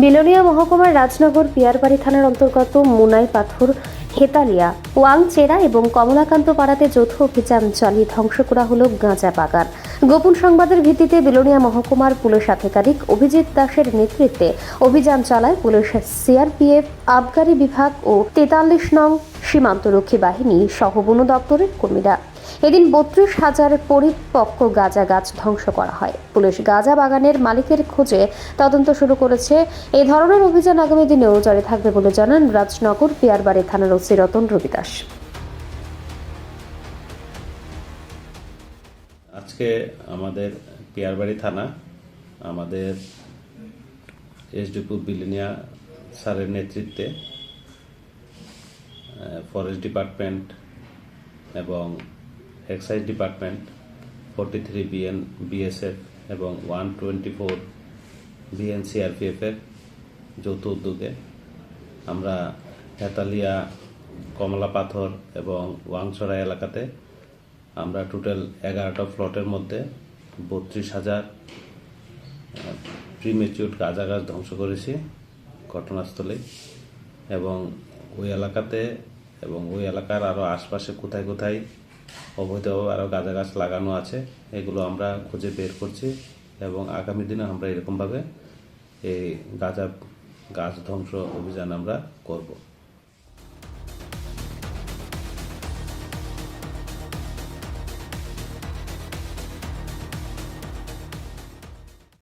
বিলোনিয়া মহকুমার রাজনগর পিয়ারবাড়ি থানার অন্তর্গত মুনাই পাথর, হেতালিয়া, ওয়াংচেরা এবং কমলাকান্ত পাড়াতে যৌথ অভিযান চালিয়ে ধ্বংস করা হলো গাঁজা বাগান। গোপন সংবাদের ভিত্তিতে বিলোনিয়া মহকুমার পুলিশ আধিকারিক অভিজিৎ দাসের নেতৃত্বে অভিযান চালায় পুলিশ সিআরপিএফ, আবগারি বিভাগ ও তেতাল্লিশ নং সীমান্তরক্ষী বাহিনী সহ বন দপ্তরের কর্মীরা। এদিন বত্রিশ হাজার পরিপক্ক গাঁজা গাছ ধ্বংস করা হয়। পুলিশ গাঁজা বাগানের মালিকের খোঁজে তদন্ত শুরু করেছে। এই ধরনের অভিযান আগামী দিনেও জারি থাকবে বলে জানান রাজনগর পিয়ারবাড়ি থানার ওসি রতন রবিদাস। আজকে আমাদের পিয়ারবাড়ি থানা, আমাদের এসডিপুর বিলিনিয়া স্যারের নেতৃত্বে ফরেস্ট ডিপার্টমেন্ট এবং excise department forty three BN BSF এবং ওয়ান টোয়েন্টি ফোর বিএন সিআরপিএফের যৌথ উদ্যোগে আমরা হেতালিয়া, কমলা পাথর এবং ওয়াংছড়া এলাকাতে আমরা টোটাল এগারোটা ফ্লটের মধ্যে বত্রিশ হাজার প্রিমেচিউর গাঁজা গাছ ধ্বংস করেছি ঘটনাস্থলে এবং ওই এলাকাতে এবং ওই এলাকার আরও আশপাশে কোথায় কোথায় অবৈধভাবে আরও গাঁজা গাছ লাগানো আছে, এগুলো আমরা খুঁজে বের করছি এবং আগামী দিনে আমরা এরকমভাবে এই গাঁজা গাছ ধ্বংস অভিযান আমরা করব।